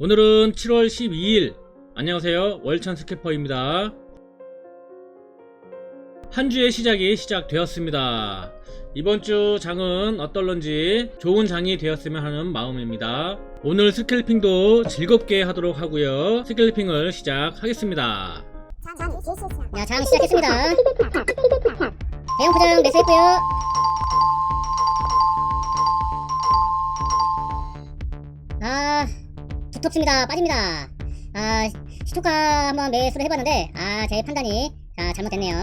오늘은 7월 12일. 안녕하세요. 월천 스캐퍼입니다. 한 주의 시작이 시작되었습니다. 이번 주 장은 어떨런지 좋은 장이 되었으면 하는 마음입니다. 오늘 스캘핑도 즐겁게 하도록 하고요. 스캘핑을 시작하겠습니다. 야, 장 시작했습니다. 대형 포장 매수했고요. 아, 두텁습니다. 빠집니다. 아, 시초가 한번 매수를 해봤는데, 아, 제 판단이 아, 잘못됐네요.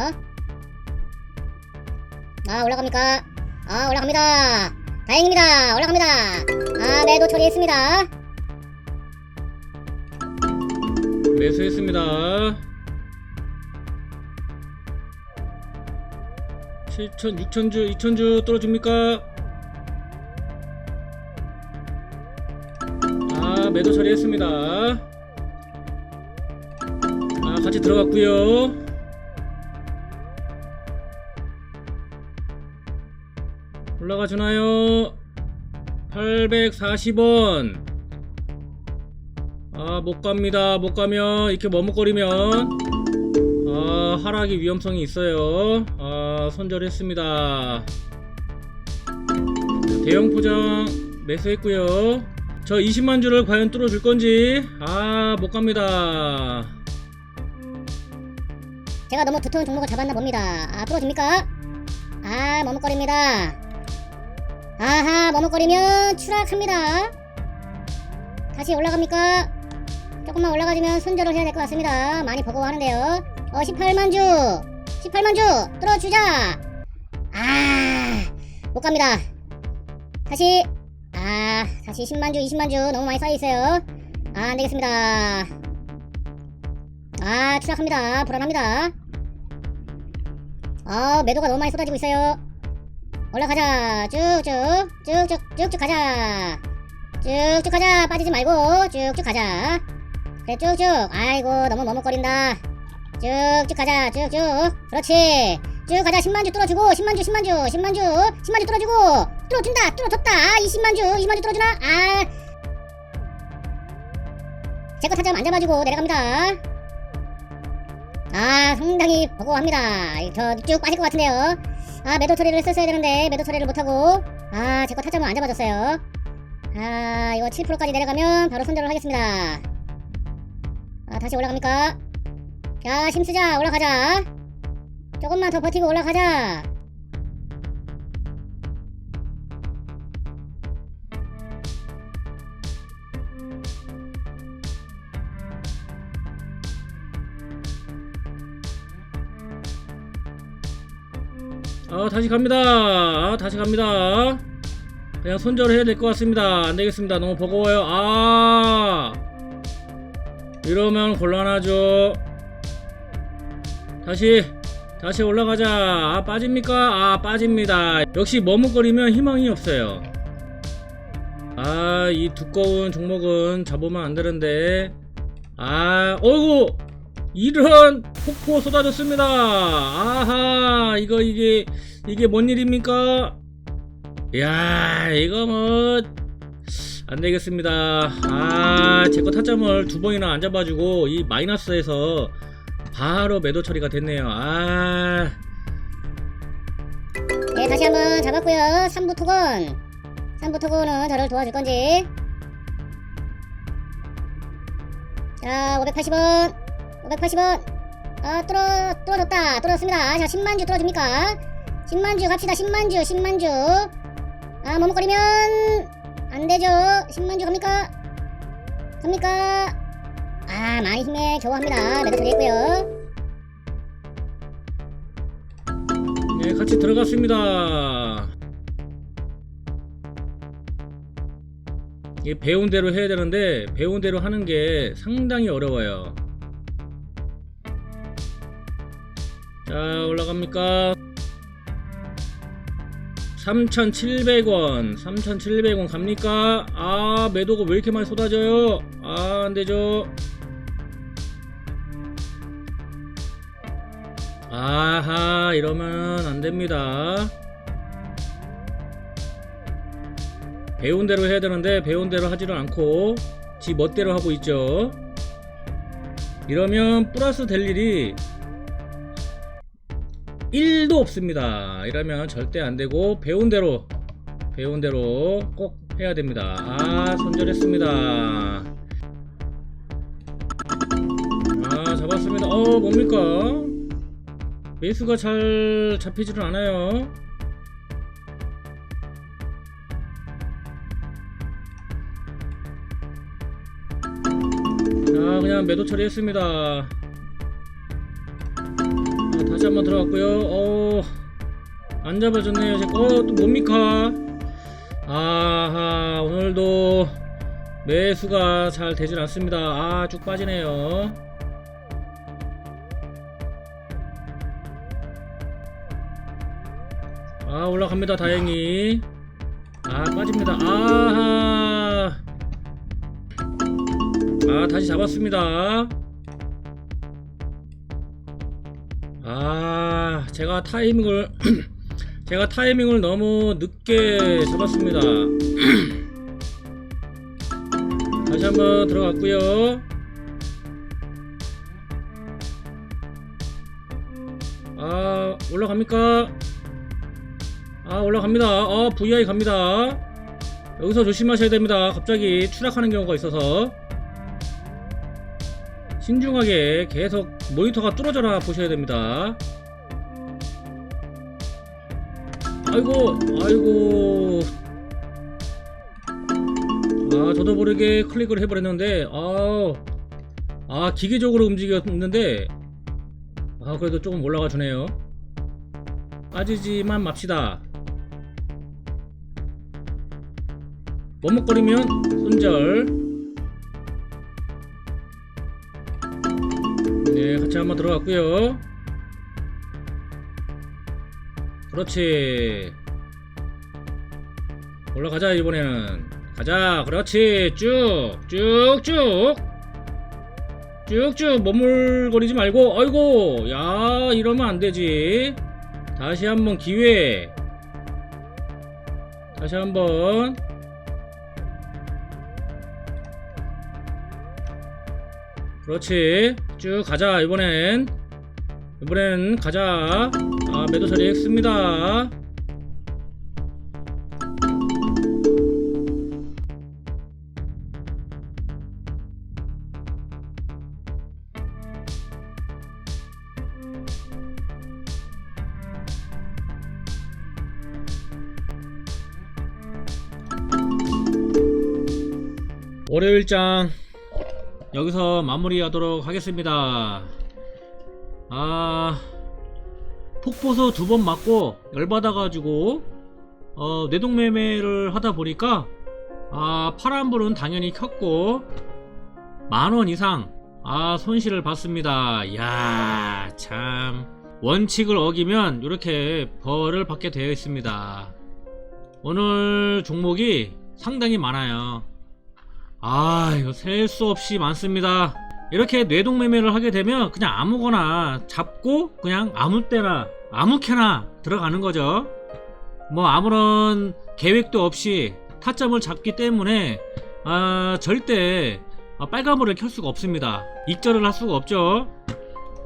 아, 올라갑니까? 아, 올라갑니다. 다행입니다. 올라갑니다. 아, 매도 처리했습니다. 매수했습니다 7천, 6천주, 2천주 뚫어줍니까? 매도 처리했습니다. 아, 같이 들어갔고요 올라가 주나요? 840원. 아, 못 갑니다. 못 가면, 이렇게 머뭇거리면, 아, 하락의 위험성이 있어요. 아, 손절했습니다. 대형 포장 매수했고요. 저 20만 주를 과연 뚫어줄 건지, 아, 못 갑니다. 제가 너무 두터운 종목을 잡았나 봅니다. 아, 뚫어줍니까? 아, 머뭇거립니다. 아하, 머뭇거리면 추락합니다. 다시 올라갑니까? 조금만 올라가주면 손절을 해야 될 것 같습니다. 많이 버거워하는데요. 어, 18만 주! 18만 주! 뚫어주자! 아, 못 갑니다. 다시, 아, 다시 10만 주, 20만 주 너무 많이 쌓여있어요. 아, 안 되겠습니다. 아, 추락합니다. 불안합니다. 아, 매도가 너무 많이 쏟아지고 있어요. 올라가자. 쭉쭉, 쭉쭉, 쭉쭉 가자. 쭉쭉 가자. 빠지지 말고 쭉쭉 가자. 그래, 쭉쭉. 아이고, 너무 머뭇거린다. 쭉쭉 가자. 쭉쭉. 그렇지. 쭉 가자. 10만주 뚫어주고, 10만주, 10만주, 10만주, 10만주 뚫어주고, 뚫어준다, 뚫어줬다. 아, 20만주, 20만주 뚫어주나? 아. 제거 타점 안 잡아주고 내려갑니다. 아 상당히 버거워합니다 저 쭉 빠질 것 같은데요 아 매도 처리를 했었어야 되는데 매도 처리를 못하고 아 제 거 타점을 안 잡아줬어요 아 이거 7%까지 내려가면 바로 손절을 하겠습니다 아 다시 올라갑니까 자 힘쓰자 올라가자 조금만 더 버티고 올라가자 아, 다시 갑니다. 아, 다시 갑니다. 그냥 손절해야 될 것 같습니다. 안 되겠습니다. 너무 버거워요. 아, 이러면 곤란하죠. 다시, 다시 올라가자. 아, 빠집니까? 아, 빠집니다. 역시 머뭇거리면 희망이 없어요. 아, 이 두꺼운 종목은 잡으면 안 되는데. 아, 어이구! 이런 폭포 쏟아졌습니다. 아하, 이거 이게 이게 뭔 일입니까? 야, 이거 뭐 안 되겠습니다. 아, 제 거 타점을 두 번이나 안 잡아주고 이 마이너스에서 바로 매도 처리가 됐네요. 아, 네 다시 한번 잡았고요 3부 토건 3부 토건은 저를 도와줄 건지 자 580원 580원. 아 뚫어 뚫어줬다. 뚫었습니다. 자 10만주 뚫어줍니까? 10만주 갑시다. 10만주 10만주. 아 머뭇거리면 안되죠. 10만주 갑니까? 갑니까? 아 많이 힘에 겨워합니다. 매도 처리했고요. 네, 같이 들어갔습니다. 이게 배운 대로 해야 되는데 배운 대로 하는 게 상당히 어려워요. 자, 올라갑니까? 3,700원, 3,700원 갑니까? 아, 매도가 왜 이렇게 많이 쏟아져요? 아, 안 되죠. 아하 이러면 안 됩니다. 배운 대로 해야 되는데 배운 대로 하지를 않고 지 멋대로 하고 있죠. 이러면 플러스 될 일이 1도 없습니다. 이러면 절대 안 되고 배운 대로 배운 대로 꼭 해야 됩니다. 아, 손절했습니다. 아, 잡았습니다. 어, 뭡니까? 베이스가 잘 잡히지는 않아요. 자, 그냥 매도 처리했습니다. 아, 다시 한번 들어갔고요. 어, 안 잡아줬네요. 제- 어, 또 뭡니까? 아하, 오늘도 매수가 잘 되진 않습니다. 아, 쭉 빠지네요. 아, 올라갑니다. 다행히. 아, 빠집니다. 아하. 아, 다시 잡았습니다. 아, 제가 타이밍을 제가 타이밍을 너무 늦게 잡았습니다. 다시 한번 들어갔고요. 아, 올라갑니까? 아, 올라갑니다. 아, VI 갑니다. 여기서 조심하셔야 됩니다. 갑자기 추락하는 경우가 있어서. 신중하게 계속 모니터가 뚫어져라 보셔야 됩니다. 아이고, 아이고. 아, 저도 모르게 클릭을 해버렸는데, 아, 아, 기계적으로 움직였는데, 아, 그래도 조금 올라가 주네요. 빠지지만 맙시다. 머뭇거리면 손절. 네, 같이 한번 들어갔고요. 그렇지. 올라가자 이번에는. 가자. 그렇지. 쭉, 쭉, 쭉. 쭉쭉 머물거리지 말고. 아이고, 야 이러면 안 되지. 다시 한번 기회. 다시 한번. 그렇지. 쭉 가자 이번엔. 이번엔 가자. 아 매도 처리했습니다. 월요일장 여기서 마무리하도록 하겠습니다. 아 폭포수 두 번 맞고 열받아가지고 어, 뇌동매매를 하다 보니까 아 파란불은 당연히 켰고 만원 이상 아 손실을 봤습니다. 이야 참 원칙을 어기면 이렇게 벌을 받게 되어 있습니다. 오늘 종목이 상당히 많아요. 아 이거 셀 수 없이 많습니다. 이렇게 뇌동매매를 하게 되면 그냥 아무거나 잡고 그냥 아무 때나 아무 캐나 들어가는 거죠. 뭐 아무런 계획도 없이 타점을 잡기 때문에 아 절대 아, 빨간불을 켤 수가 없습니다. 익절을 할 수가 없죠.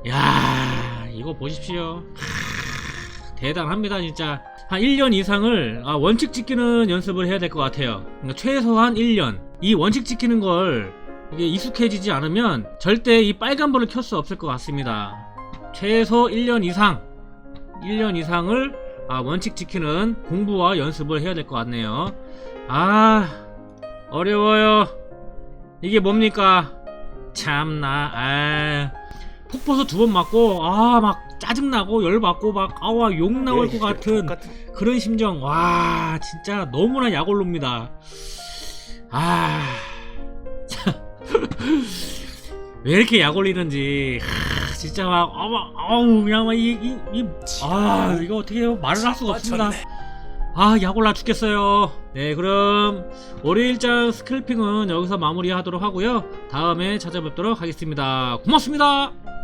야 이거 보십시오. 하, 대단합니다 진짜 한 1년 이상을 아, 원칙 지키는 연습을 해야 될 것 같아요 그러니까 최소한 1년 이 원칙 지키는 걸 이게 익숙해지지 않으면 절대 이 빨간불을 켤 수 없을 것 같습니다. 최소 1년 이상, 1년 이상을 아, 원칙 지키는 공부와 연습을 해야 될 것 같네요. 아, 어려워요. 이게 뭡니까? 참나, 아, 폭포수 두 번 맞고, 아, 막 짜증나고, 열받고, 막, 아와, 욕 나올 것 같은 그런 심정, 와, 진짜 너무나 약올로입니다. 아, 참. 왜 이렇게 약 올리는지, 하, 진짜 막, 아, 막, 아우, 그냥 막, 이, 이, 이, 아, 이거 어떻게 해요? 말을 할 수가 없습니다. 아, 약 올라 죽겠어요. 네, 그럼, 월요일장 스클핑은 여기서 마무리하도록 하고요. 다음에 찾아뵙도록 하겠습니다. 고맙습니다.